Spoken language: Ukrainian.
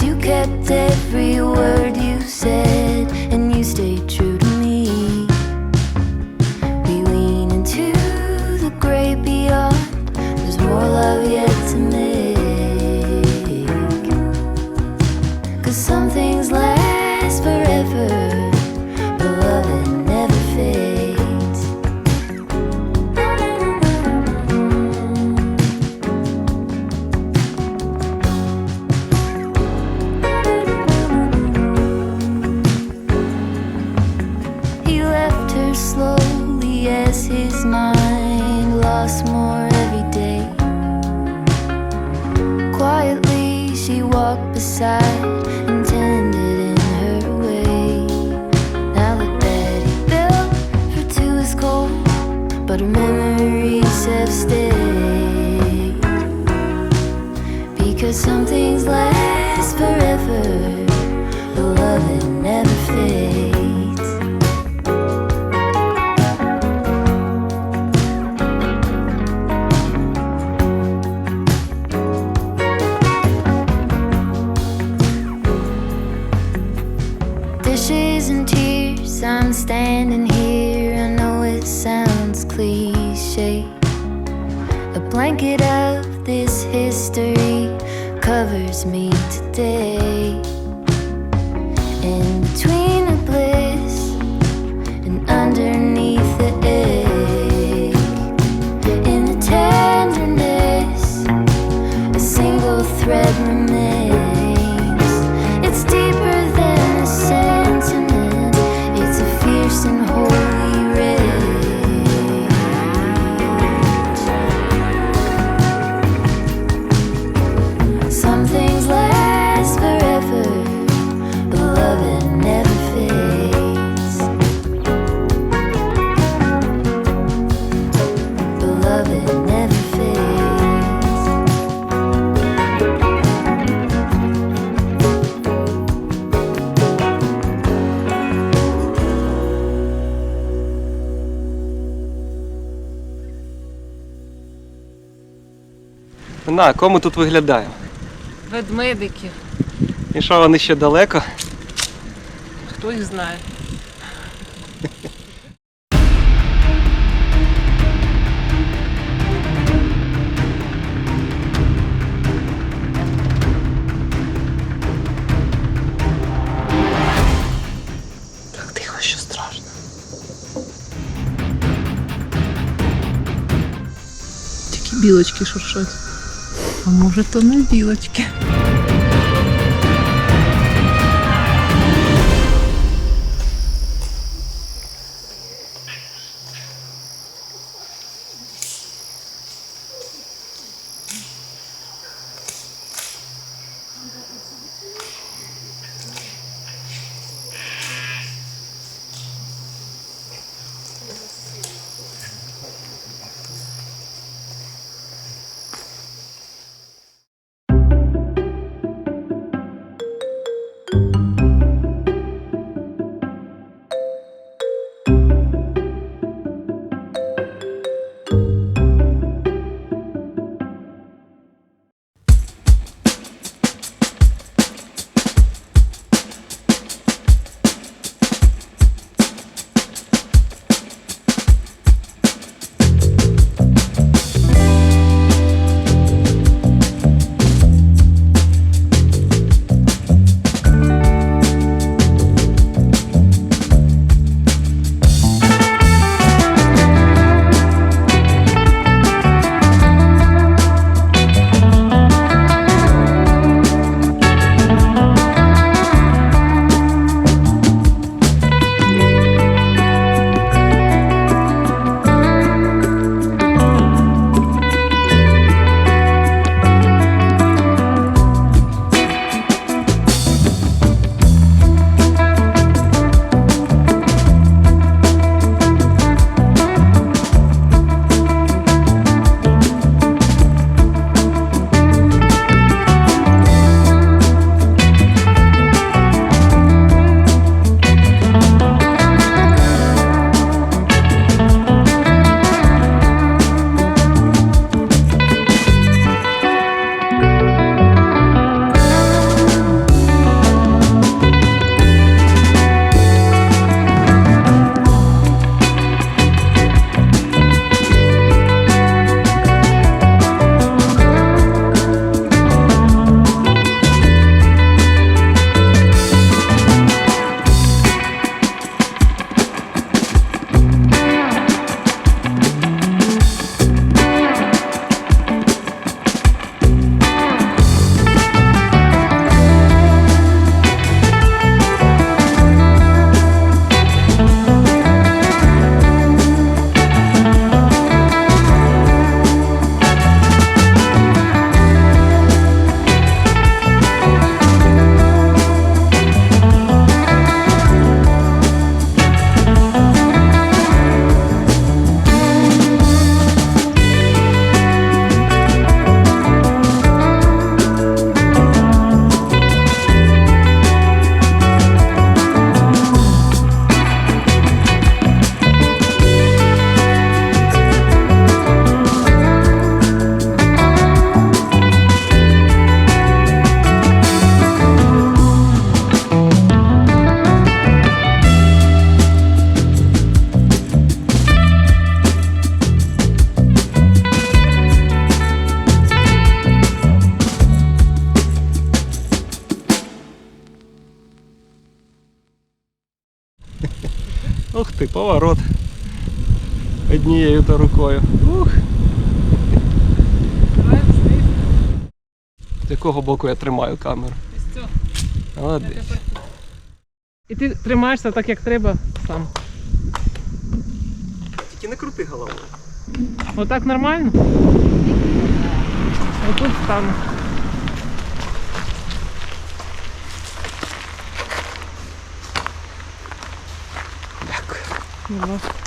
you kept every word you said, and you stayed true to me. We lean into the great beyond, there's more love yet to make. Cause some things last forever. весна. shade, a blanket of this history covers me today. In between the bliss and underneath. На, кому тут виглядаємо? Ведмедики. І що вони ще далеко? Хто їх знає. Так тихо, що страшно. Тільки білочки шуршать. А может он не білочки. Ух ти, поворот. Однією то рукою. Ух. З якого боку я тримаю камеру? Молодець. І ти тримаєшся так, як треба сам. Тільки не крути головою. Отак нормально? Отут стану. Будь.